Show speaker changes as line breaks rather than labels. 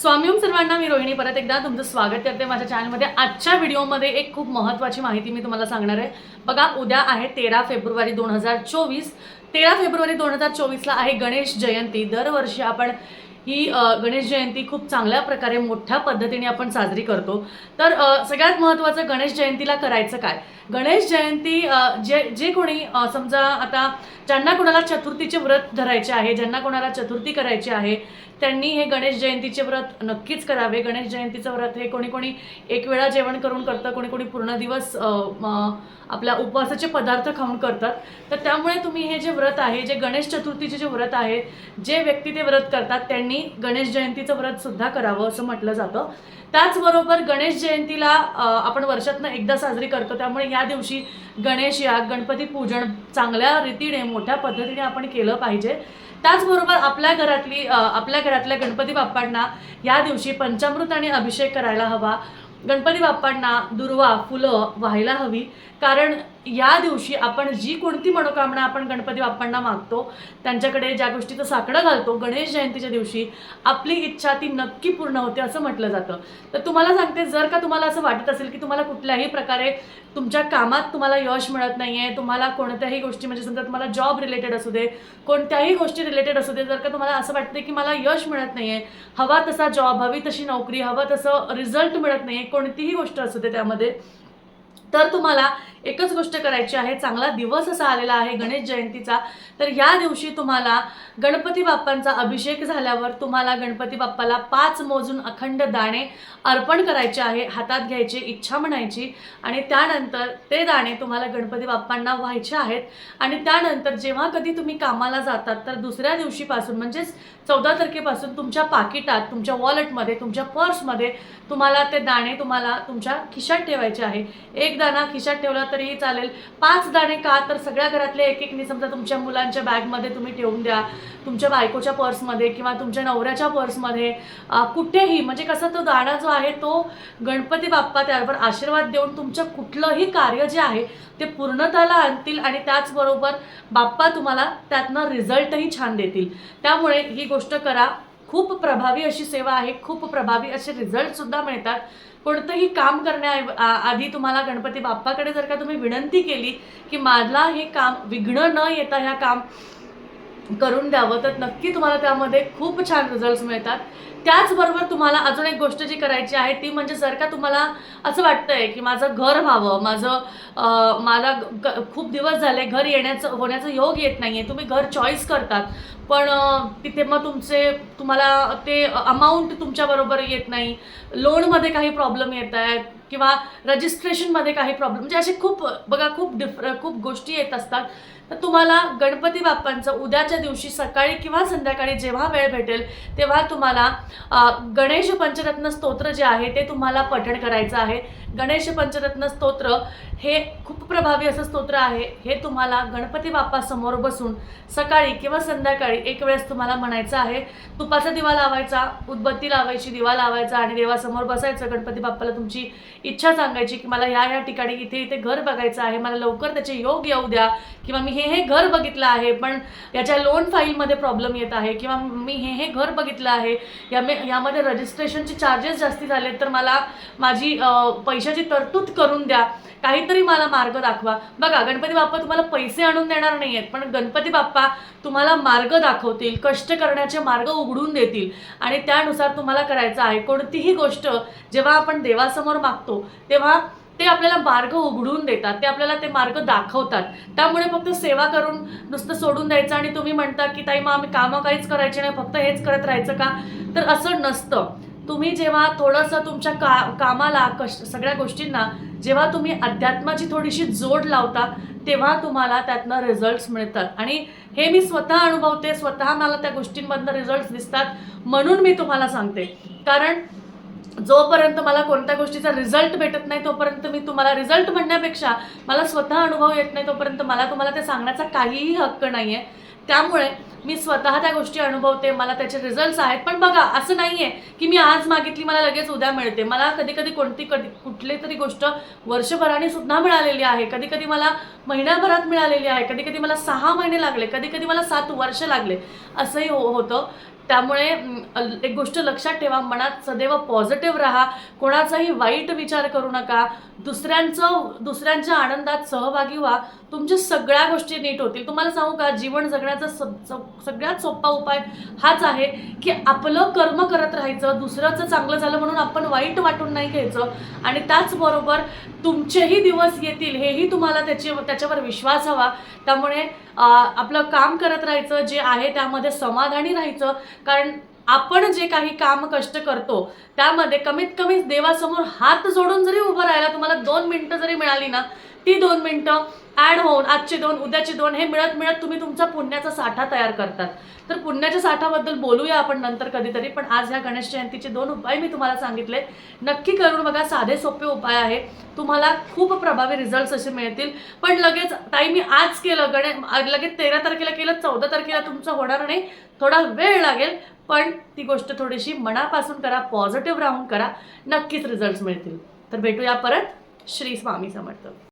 स्वामीम सर्वांना मी रोहिणी परत एकदा तुमचं स्वागत करते. माझ्या चॅनलमध्ये आजच्या व्हिडिओमध्ये एक खूप महत्त्वाची माहिती मी तुम्हाला सांगणार आहे. बघा उद्या आहे तेरा फेब्रुवारी दोन हजार चोवीस. तेरा फेब्रुवारी दोन हजार चोवीसला आहे गणेश जयंती. दरवर्षी आपण ही गणेश जयंती खूप चांगल्या प्रकारे मोठ्या पद्धतीने आपण साजरी करतो. तर सगळ्यात महत्त्वाचं गणेश जयंतीला करायचं काय? गणेश जयंती जे जे कोणी समजा आता ज्यांना कोणाला चतुर्थीचे व्रत धरायचे आहे ज्यांना कोणाला चतुर्थी करायची आहे त्यांनी हे गणेश जयंतीचे व्रत नक्कीच करावे. गणेश जयंतीचं व्रत हे कोणी कोणी एक वेळा जेवण करून करतं कोणी कोणी पूर्ण दिवस आपल्या उपवासाचे पदार्थ खाऊन करतात. तर त्यामुळे तुम्ही हे जे व्रत आहे जे गणेश चतुर्थीचे जे व्रत आहे जे व्यक्ती ते व्रत करतात त्यांनी गणेश जयंतीचं व्रत सुद्धा करावं असं म्हटलं जातं. त्याचबरोबर गणेश जयंतीला आपण वर्षातनं एकदा साजरी करतो. त्यामुळे या दिवशी गणेश याग गणपती पूजन चांगल्या रीतीने मोठ्या पद्धतीने आपण केलं पाहिजे. त्याचबरोबर आपल्या घरातली आपल्या घरातल्या गणपती बाप्पांना या दिवशी पंचामृत आणि अभिषेक करायला हवा. गणपती बाप्पांना दुर्वा फुलं व्हायला हवी. कारण या दिवशी आपण जी कोणती मनोकामना आपण गणपती बाप्पांना मागतो त्यांच्याकडे ज्या गोष्टीचं साकडं घालतो गणेश जयंतीच्या दिवशी आपली इच्छा ती नक्की पूर्ण होते असं म्हटलं जातं. तर तुम्हाला सांगते जर का तुम्हाला असं वाटत असेल की तुम्हाला कुठल्याही प्रकारे तुमच्या कामात तुम्हाला यश मिळत नाही आहे तुम्हाला कोणत्याही गोष्टी म्हणजे समजा तुम्हाला जॉब रिलेटेड असू दे कोणत्याही गोष्टी रिलेटेड असू दे जर का तुम्हाला असं वाटतं की मला यश मिळत नाही आहे हवा तसा जॉब हवी तशी नोकरी हवं तसं रिझल्ट मिळत नाही आहे कोणतीही गोष्ट असू दे त्यामध्ये तर तुम्हाला एकच गोष्ट करायची आहे. चांगला दिवस असा आलेला आहे गणेश जयंतीचा. तर या दिवशी तुम्हाला गणपती बाप्पांचा अभिषेक झाल्यावर तुम्हाला गणपती बाप्पाला पाच मोजून अखंड दाणे अर्पण करायचे आहे हातात घ्यायचे इच्छा म्हणायची. आणि त्यानंतर ते दाणे तुम्हाला गणपती बाप्पांना व्हायचे आहेत. आणि त्यानंतर जेव्हा कधी तुम्ही कामाला जातात तर दुसऱ्या दिवशीपासून म्हणजेच चौदा तारखेपासून तुमच्या पाकिटात तुमच्या वॉलेटमध्ये तुमच्या पर्समध्ये तुम्हाला ते दाणे तुम्हाला तुमच्या खिशात ठेवायचे आहे. एक दाणा खिशात ठेवला तरीही चालेल. पाच दाणे का? तर सगळ्या घरातले एक एकनी समजा तुमच्या मुलांच्या बॅगमध्ये तुम्ही ठेवून द्या तुमच्या बायकोच्या पर्समध्ये किंवा तुमच्या नवऱ्याच्या पर्समध्ये. कुठेही म्हणजे कसा तो दाणा जो आहे तो गणपती बाप्पा त्यावर आशीर्वाद देऊन तुमचं कुठलंही कार्य जे आहे ते पूर्णताला आणतील आणि त्याचबरोबर बाप्पा तुम्हाला त्यातनं रिझल्टही छान देतील. त्यामुळे ही गोष्ट करा. खूप प्रभावी अशी सेवा आहे खूप प्रभावी असे रिझल्ट सुद्धा मिळतात. कोणतंही काम करण्या आधी तुम्हाला गणपती बाप्पाकडे जर का तुम्ही विनंती केली की मला हे काम विघ्न न येता ह्या काम करून द्यावं तर नक्की तुम्हाला त्यामध्ये खूप छान रिझल्ट मिळतात. त्याचबरोबर तुम्हाला अजून एक गोष्ट जी करायची आहे ती म्हणजे जर का तुम्हाला असं वाटतंय की माझं घर व्हावं माझं मला ग- खूप दिवस झाले घर येण्याचं होण्याचं योग येत नाही आहे तुम्ही घर चॉईस करतात. पण तिथे मग तुमचे तुम्हाला ते अमाऊंट तुमच्याबरोबर येत नाही. लोनमध्ये काही प्रॉब्लेम येत आहेत किंवा रजिस्ट्रेशनमध्ये काही प्रॉब्लेम म्हणजे असे खूप बघा खूप डिफर खूप गोष्टी येत असतात. तर तुम्हाला गणपती बाप्पांचं उद्याच्या दिवशी सकाळी किंवा संध्याकाळी जेव्हा वेळ भेटेल तेव्हा तुम्हाला गणेश पंचरत्न स्तोत्र जे आहे ते तुम्हाला पठण करायचं आहे. गणेश पंचरत्न स्तोत्र हे खूप प्रभावी असं स्तोत्र आहे. हे तुम्हाला गणपती बाप्पासमोर बसून सकाळी किंवा संध्याकाळी एक वेळेस तुम्हाला म्हणायचं आहे. तुपाचा दिवा लावायचा उदबत्ती लावायची दिवा लावायचा आणि देवासमोर बसायचं. गणपती बाप्पाला तुमची इच्छा सांगायची की मला ह्या ह्या ठिकाणी इथे इथे घर बघायचं आहे. मला लवकर त्याचे योग येऊ द्या किंवा मी हे हे घर बघितलं आहे पण याच्या लोन फाईलमध्ये प्रॉब्लेम येत आहे किंवा मी हे हे घर बघितलं आहे या यामध्ये रजिस्ट्रेशनचे चार्जेस जास्ती झाले तर मला माझी पैशाची तरतूद करून द्या. काहीतरी मला मार्ग दाखवा. बघा गणपती बाप्पा तुम्हाला पैसे आणून देणार नाही आहेत पण गणपती बाप्पा तुम्हाला मार्ग दाखवतील कष्ट करण्याचे मार्ग उघडून देतील. आणि त्यानुसार तुम्हाला करायचं आहे कोणतीही गोष्ट जेव्हा आपण देवासमोर मागतो तेव्हा ते आपल्याला मार्ग उघडून देतात ते आपल्याला ते मार्ग दाखवतात. त्यामुळे फक्त सेवा करून नुसतं सोडून द्यायचं आणि तुम्ही म्हणता की ताई मग आम्ही कामं काहीच करायचे नाही फक्त हेच करत राहायचं का? तर असं नसतं. तुम्ही जेव्हा थोडंसं तुमच्या का कामाला कश सगळ्या गोष्टींना जेव्हा तुम्ही अध्यात्माची थोडीशी जोड लावता तेव्हा तुम्हाला त्यातनं रिझल्ट्स मिळतात. आणि हे मी स्वतः अनुभवते स्वतः मला त्या गोष्टींमधनं रिझल्ट्स दिसतात म्हणून मी तुम्हाला सांगते. कारण जोपर्यंत मला कोणत्या गोष्टीचा रिझल्ट भेटत नाही तोपर्यंत मी तुम्हाला रिझल्ट म्हणण्यापेक्षा मला स्वतः अनुभव येत नाही तोपर्यंत मला तुम्हाला ते सांगण्याचा काहीही हक्क नाही आहे त्यामुळे मी स्वतः त्या गोष्टी अनुभवते मला त्याचे रिझल्ट्स आहेत. पण बघा असं नाही आहे की मी आज मागितली मला लगेच उद्या मिळते. मला कधी कधी कोणती कधी कुठली तरी गोष्ट वर्षभराने सुद्धा मिळालेली आहे. कधी कधी मला महिन्याभरात मिळालेली आहे. कधी कधी मला सहा महिने लागले. कधी कधी मला सात वर्ष लागले. असंही हो होतं. त्यामुळे एक गोष्ट लक्षात ठेवा मनात सदैव पॉझिटिव्ह राहा. कोणाचाही वाईट विचार करू नका. दुसऱ्यांचं दुसऱ्यांच्या आनंदात सहभागी व्हा. तुमच्या सगळ्या गोष्टी नीट होतील. तुम्हाला सांगू का जीवन जगण्याचा स- सगळ्यात सोपा उपाय हाच आहे की आपलं कर्म करत राहायचं. दुसऱ्याचं चांगलं झालं म्हणून आपण वाईट वाटून नाही घ्यायचं. आणि त्याचबरोबर तुमचेही दिवस येतील हेही तुम्हाला त्याची त्याच्यावर विश्वास हवा. त्यामुळे आपलं काम करत राहायचं जे आहे त्यामध्ये समाधानी राहायचं. कारण आपण जे काही काम कष्ट करतो त्यामध्ये कमीत कमी देवासमोर हात जोडून जरी उभं राहायला तुम्हाला दोन मिनटं जरी मिळाली ना ती दोन मिनटं ॲड होऊन आजचे दोन उद्याचे दोन हे मिळत मिळत तुम्ही तुमचा पुण्याचा साठा तयार करतात. तर पुण्याच्या साठाबद्दल बोलूया आपण नंतर कधीतरी पण आज ह्या गणेश जयंतीचे दोन उपाय मी तुम्हाला सांगितले. नक्की करून बघा साधे सोपे उपाय आहे. तुम्हाला खूप प्रभावी रिझल्ट असे मिळतील. पण लगेच ताई मी आज केलं गणे लगेच तेरा तारखेला केलं चौदा तारखेला तुमचं होणार नाही. थोडा वेळ लागेल पण ती गोष्ट थोडीशी मनापासून करा पॉझिटिव्ह राहून करा. नक्कीच रिझल्ट मिळतील. तर भेटूया परत. श्री स्वामी समर्थ.